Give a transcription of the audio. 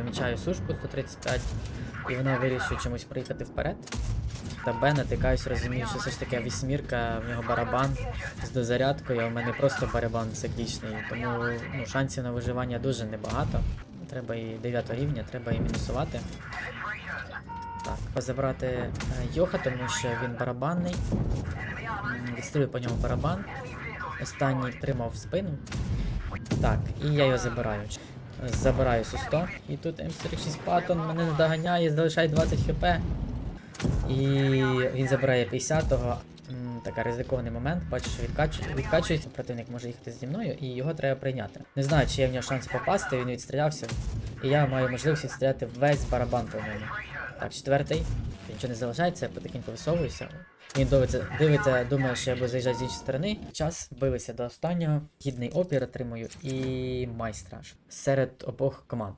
помічаю сушку 135, і вона вирішує чомусь приїхати вперед. Та Б натикаюсь, розумію, що все ж таки вісьмірка, в нього барабан з дозарядкою, а в мене просто барабан циклічний. Тому ну, шансів на виживання дуже небагато. Треба і 9 рівня, треба і мінусувати. Так, забрати е, Йоха, тому що він барабанний. Відстрілю по ньому барабан. Останній тримав спину. Так, і я його забираю. Забираю су 100. І тут М46 Паттон мене не доганяє, залишає 20 хп. І він забирає 50-го. Така ризикований момент, бачу, що відкачу- відкачується, противник може їхати зі мною, і його треба прийняти. Не знаю, чи є в нього шанс попасти, він відстрілявся. І я маю можливість відстріляти весь барабан по ньому. Так, четвертий. Нічого не залишається, я потихеньку висовуюся. Він дивиться, дивиться, думає, що я буду заїжджати з іншої сторони. Час билися до останнього. Гідний опір отримую і майстраж серед обох команд.